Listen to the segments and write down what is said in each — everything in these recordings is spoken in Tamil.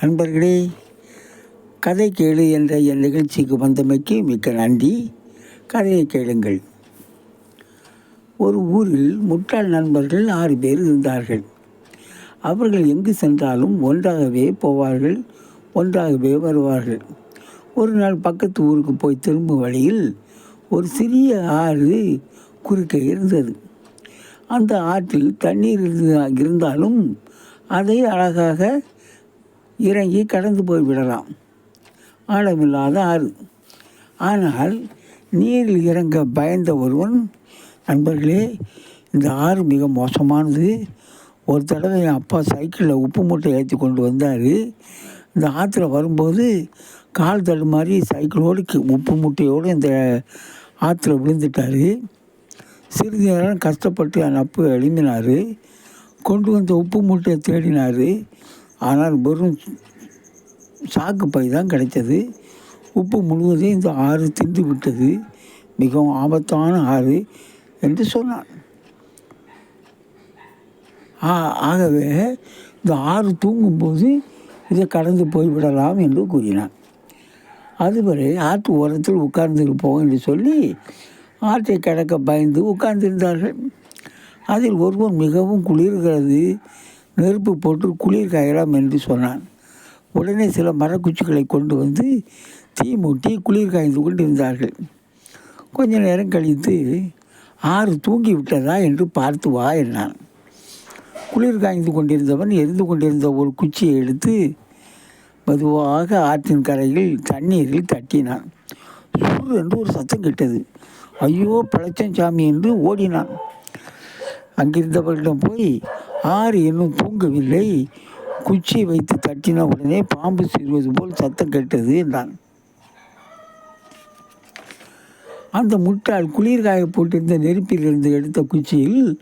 நண்பர்களே கதை கேளு என்ற என் நிகழ்ச்சிக்கு வந்தமைக்கு மிக்க நன்றி. கதையை கேளுங்கள். ஒரு ஊரில் முட்டாள் நண்பர்கள் ஆறு பேர் இருந்தார்கள். அவர்கள் எங்கு சென்றாலும் ஒன்றாகவே போவார்கள் ஒன்றாகவே வருவார்கள். ஒரு நாள் பக்கத்து ஊருக்கு போய் திரும்பும் வழியில் ஒரு சிறிய ஆறு குறுக்கே இருந்தது. அந்த ஆற்றில் தண்ணீர் இருந்தாலும் அதை அழகாக இறங்கி கடந்து போய் விடலாம். ஆழமில்லாத ஆறு. ஆனால் நீரில் இறங்க பயந்த ஒருவன் நண்பர்களே இந்த ஆறு மிக மோசமானது. ஒரு தடவை என் அப்பா சைக்கிளில் உப்பு மூட்டை ஏற்றி கொண்டு வந்தார். இந்த ஆற்றுல வரும்போது கால் தடுமாறி சைக்கிளோடு கி- உப்பு மூட்டையோடு இந்த ஆற்றுல விழுந்துட்டார். சிறிது நேரம் கஷ்டப்பட்டு என் அப்பு எழும்பினார். கொண்டு வந்த உப்பு மூட்டையை தேடினார். ஆனால் வெறும் சாக்கு பை தான் கிடைத்தது. உப்பு முழுவதும் இந்த ஆறு தின்று விட்டது. மிகவும் ஆபத்தான ஆறு என்று சொன்னான். ஆ- ஆகவே இந்த ஆறு தூங்கும்போது இதை கடந்து போய்விடலாம் என்று கூறினான். அதுவரை ஆற்று ஓரத்தில் உட்கார்ந்திருப்போம் என்று சொல்லி ஆற்றை கடக்க பயந்து உட்கார்ந்திருந்தார்கள். அதில் ஒருவர் மிகவும் குளிர்கிறது. நெருப்பு போட்டு குளிர் காயலாம் என்று சொன்னான். உடனே சில மரக்குச்சிகளை கொண்டு வந்து தீ மூட்டி குளிர் காய்ந்து கொண்டிருந்தார்கள். கொஞ்ச நேரம் கழித்து ஆறு தூங்கி விட்டதா என்று பார்த்து வா என்னான் குளிர் காய்ந்து கொண்டிருந்தவன் எரிந்து கொண்டிருந்த ஒரு குச்சியை எடுத்து மெதுவாக ஆற்றின் கரையில் தண்ணீரில் தட்டினான். சுர் என்று ஒரு சத்தம் கேட்டது. ஐயோ பிழைச்சன் சாமி என்று ஓடினான். அங்கிருந்தவர்களிடம் போய் ஆறு இன்னும் தூங்கவில்லை குச்சியை வைத்து தட்டின உடனே பாம்பு சீர்வது போல் சத்தம் கேட்டது என்றான். அந்த முட்டால் குளிர்காய போட்டிருந்த நெருப்பிலிருந்து எடுத்த குச்சியில்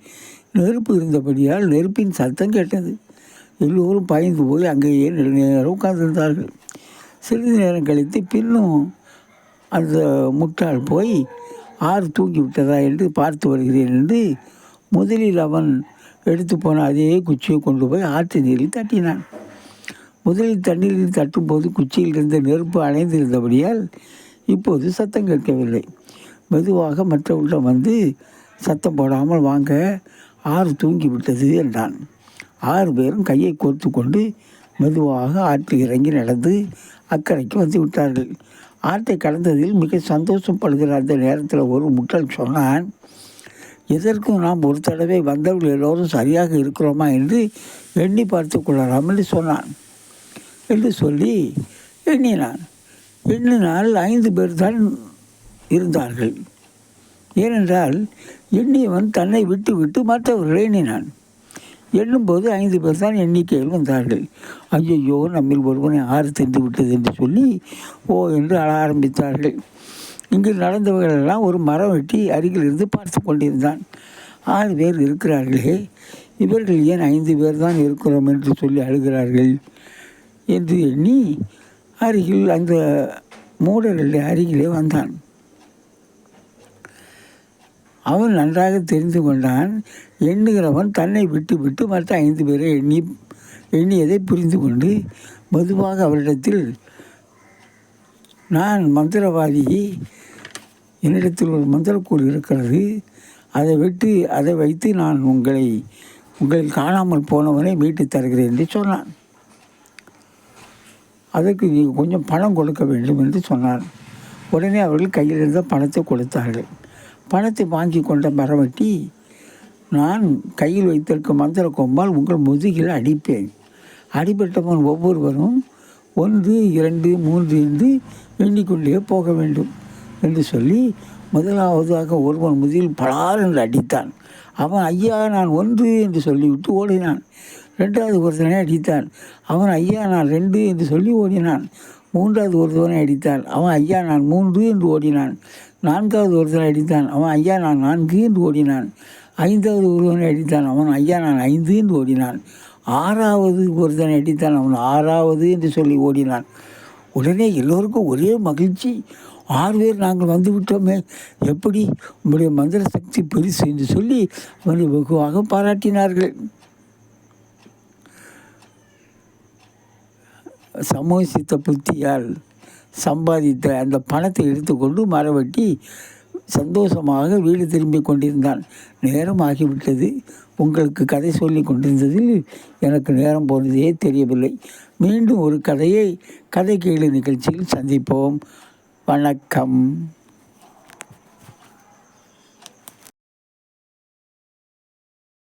நெருப்பு இருந்தபடியால் நெருப்பின் சத்தம் கேட்டது. எல்லோரும் பயந்து போய் அங்கேயே நேரம் உட்கார்ந்திருந்தார்கள். சிறிது நேரம் கழித்து பின்னும் அந்த முட்டாள் போய் ஆறு தூங்கி விட்டதா என்று பார்த்து வருகிறேன் என்று முதலில் அவன் எடுத்து போன அதே குச்சியை கொண்டு போய் ஆற்று நீரில் தட்டினான். முதலில் தண்ணீரில் தட்டும்போது குச்சியில் இருந்த நெருப்பு அணைந்திருந்தபடியால் இப்போது சத்தம் கேட்கவில்லை. மெதுவாக மற்றவர்களிடம் வந்து சத்தம் போடாமல் வாங்க ஆறு தூங்கி விட்டது என்றான். ஆறு பேரும் கையை கோர்த்து கொண்டு மெதுவாக ஆற்றில் இறங்கி நடந்து அக்கறைக்கு வந்து விட்டார்கள். ஆற்றை கடந்ததில் மிக சந்தோஷப்படுகிற அந்த நேரத்தில் ஒரு முட்டாள் சொன்னான் எதற்கும் நாம் ஒரு தடவை வந்தவர்கள் எல்லோரும் சரியாக இருக்கிறோமா என்று எண்ணி பார்த்து கொள்ளலாம் என்று சொன்னான். என்று சொல்லி எண்ணினான். எண்ணினால் ஐந்து பேர் தான் இருந்தார்கள். ஏனென்றால் எண்ணியவன் தன்னை விட்டு விட்டு மற்றவர்களை எண்ணினான். எண்ணும்போது ஐந்து பேர் தான் எண்ணிக்கையில் வந்தார்கள். ஐயையோ நம்மில் ஒருவனை ஆறு தின்று விட்டது என்று சொல்லி ஓ என்று அழ ஆரம்பித்தார்கள். இங்கு நடந்தவர்களெல்லாம் ஒரு மரம் வெட்டி அருகில் இருந்து பார்த்து கொண்டிருந்தான். ஆறு பேர் இருக்கிறார்களே இவர்கள் ஏன் ஐந்து பேர் தான் இருக்கிறோம் என்று சொல்லி அழுகிறார்கள் என்று எண்ணி அருகில் அந்த மூடர்களுடைய அருகிலே வந்தான். அவன் நன்றாக தெரிந்து கொண்டான். எண்ணுகிறவன் தன்னை விட்டு விட்டு மற்ற ஐந்து பேரை எண்ணி எண்ணியதை புரிந்து கொண்டு மெதுவாக அவரிடத்தில் நான் மந்திரவாதி என்னிடத்தில் ஒரு மந்திரக்கூறு இருக்கிறது. அதை விட்டு அதை வைத்து நான் உங்களை உங்கள் காணாமல் போனவனை மீட்டு தருகிறேன் என்று சொன்னான். அதற்கு நீ கொஞ்சம் பணம் கொடுக்க வேண்டும் என்று சொன்னார் உடனே அவர்கள் கையில் இருந்த பணத்தை கொடுத்தார்கள். பணத்தை வாங்கி கொண்ட மரவட்டி நான் கையில் வைத்திருக்கும் மந்திர கொம்பால் உங்கள் முதுகில் அடிப்பேன். அடிபட்டவன் ஒவ்வொருவரும் ஒன்று இரண்டு மூன்று என்று எண்ணிக்கொண்டே போக வேண்டும் என்று சொல்லி முதலாவதாக ஒருவன் முதலில் பலார் என்று அடித்தான். அவன் ஐயா நான் ஒன்று என்று சொல்லிவிட்டு ஓடினான். ரெண்டாவது ஒருத்தனை அடித்தான். அவன் ஐயா நான் ரெண்டு என்று சொல்லி ஓடினான். மூன்றாவது ஒருத்தவனை அடித்தான். அவன் ஐயா நான் மூன்று என்று ஓடினான். நான்காவது ஒருத்தனை அடித்தான். அவன் ஐயா நான் நான்கு என்று ஓடினான். ஐந்தாவது ஒருவனை அடித்தான். அவன் ஐயா நான் ஐந்து என்று ஓடினான். ஆறாவது ஒருத்தன் அடித்தான் அவன் ஆறாவது என்று சொல்லி ஓடினான். உடனே எல்லோருக்கும் ஒரே மகிழ்ச்சி. ஆறு பேர் நாங்கள் வந்து விட்டோமே. எப்படி? உங்களுடைய மந்திர சக்தி பெருசு என்று சொல்லி அவனை வெகுவாக பாராட்டினார்கள். சமோசித்த புத்தியால் சம்பாதித்த அந்த பணத்தை எடுத்துக்கொண்டு மரவட்டி சந்தோஷமாக வீடு திரும்பி கொண்டிருந்தான். நேரம் ஆகிவிட்டது. உங்களுக்கு கதை சொல்லி கொண்டிருந்ததில் எனக்கு நேரம் போனதே தெரியவில்லை. மீண்டும் ஒரு கதையை கதை கேளு நிகழ்ச்சியில் சந்திப்போம். வணக்கம்.